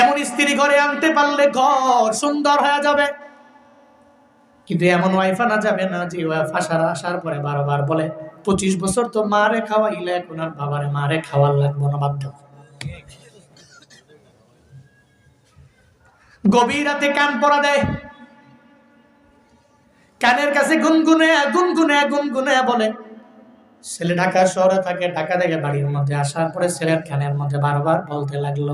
এমন স্ত্রী ঘরে আনতে পারলে ঘর সুন্দর হয়ে যাবে। কিন্তু এমন ওয়াইফ আনা যাবে না, যে ওয়াইফ আসার আসার পরে বারবার বলে, পঁচিশ বছর তো মারে খাওয়াইলে, এখন আর বাবারে মারে খাওয়ার লাগবো না বাধ্য গভীর রাতে কান পরা দেয়। কানের কাছে গুনগুনে গুনগুনে গুনগুনে বলে, ছেলে ঢাকা শহরে থাকে, ঢাকা থেকে বাড়ির মধ্যে আসার পরে ছেলের কানের মধ্যে বারবার বলতে লাগল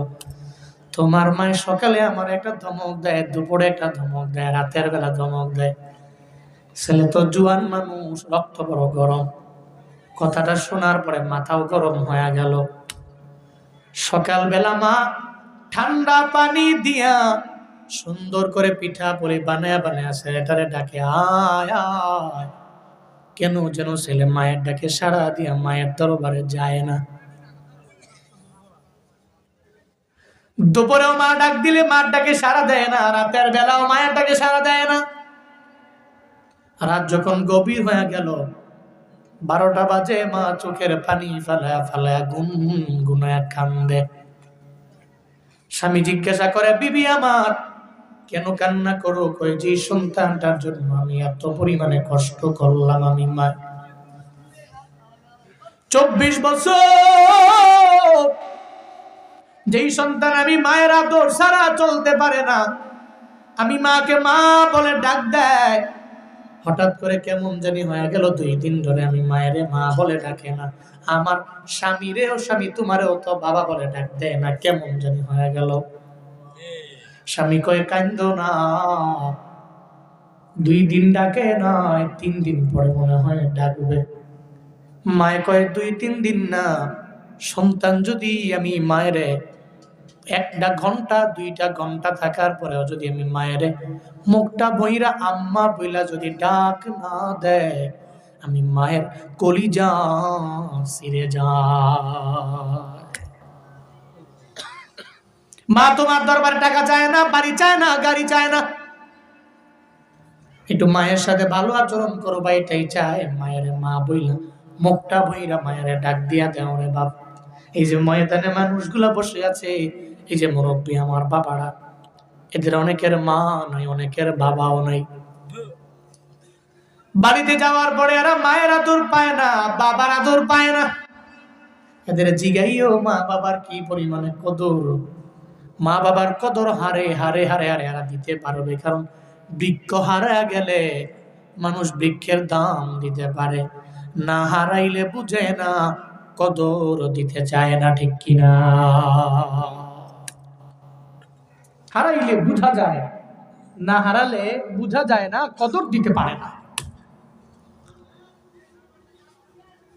তোমার মায়ের সকালে আমার একটা ধমক দেয়, দুপুরে একটা ধমক দেয়, রাতের বেলা ধমক দেয়। ছেলে তো জুয়ান মানুষ, রক্ত বড় গরম। কথাটা শোনার পরে মাথাও গরম হয়ে গেল। সকালবেলা মা ঠান্ডা পানি দিয়া সুন্দর করে পিঠা পরে বানায়া বানায়া ছেলেটারে ডাকে, আয় আয়। কেন যেন ছেলে মায়ের ডাকে সাড়া দিয়া মায়ের দরবারে যায় না। দুপুরেও মা ডাক দিলে মার ডাকে সাড়া দেয় না, রাতের বেলাও মায়ের ডাকে সাড়া দেয় না। রাত যখন গভীর হয়ে গেল, বারোটা বাজে, মা চোখের পানি ফালায়া ফালায়া গুন গুনায়া কান্দে। স্বামী জিজ্ঞাসা করে, বিবি আমার, কেন কান্না করো? কই যে সন্তানটার জন্য আমি এত পরিমাণে কষ্ট করলাম আমি মা। চব্বিশ বছর যেই সন্তান আমি মায়ের আদর সারা চলতে পারে না, আমি মাকে মা বলে ডাক দেয়। হঠাৎ করে কেমন জানি হয়ে গেল, দুই দিন ধরে আমি মায়েরে মা বলে ডাকে না। আমার স্বামীরেও স্বামী, তোমারেও তো বাবা বলে ডাক দেয় না, কেমন জানি হয়ে গেল। স্বামী কয়ে, কান্দ না। দুই দিন ডাকে নয়, তিন দিন পরে মনে হয় ডাকবে। মায়ে কয়ে, দুই, তিন দিন না সন্তান যদি আমি মায়েরে একটা ঘণ্টা, দুইটা ঘণ্টা থাকার পরেও যদি আমি মায়েরে মুখটা বইরা আম্মা বইলা যদি ডাক না দেয়, আমি মায়ের কলি কলিজা সিরে যা মা, তোমার দরবারে টাকা চায় না, বাড়ি চায় না, গাড়ি চায় না। একটু মায়ের সাথে ভালো আচরণ করো বা এটাই চায়, মায়ের মা বইলা মুখটা বইরা মায়ের ডাক দিয়া দেও রে বাপ। এই যে ময়দানে মানুষগুলা বসে আছে, এই যে মুরব্বী আমার বাবারা, এদের অনেকের মা নাই, অনেকের বাবাও নাই। বাড়িতে যাওয়ার পরে এরা মায়ের আদর পায় না, বাবার আদর পায় না। এদের জিগাইও মা বাবার কি পরিমাণে কদর। মা বাবার কদর হারে হারে হারে হারে হারা দিতে পারবে, কারণ বৃক্ষ হারা গেলে মানুষ বৃক্ষের দাম দিতে পারে। না হারাইলে বুঝে না কদর দিতে চায় না, ঠিক কিনা? হারাইলে বুঝা যায়, না হারালে বুঝা যায় না, কদর দিতে পারে না।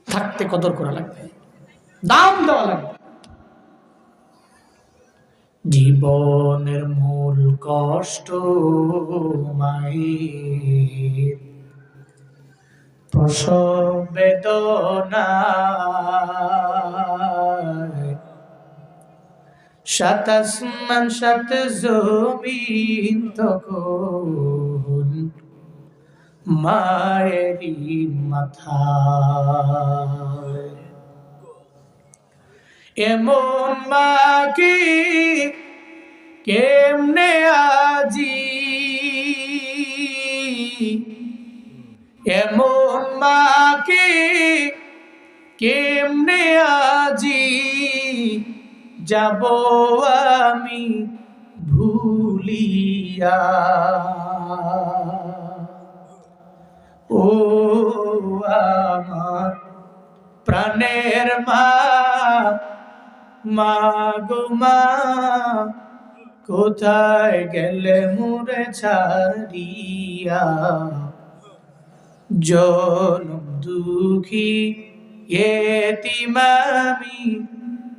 থাকতে কদর করা লাগবে, দাম দেওয়া লাগবে। জীবনের মূল কষ্ট প্রসব বেদনা। সাত আসমান সাত জমিন তখন মায়েরই মাথা এমন মাকে কেমনে আজি? এমন মাকে কেমনে আজি? যাব আমি ভুলিয়া। ও আমার প্রাণের মা মা কোথায় গেলে মুরে ছাড়িয়া? জনম দুঃখী এতিমামি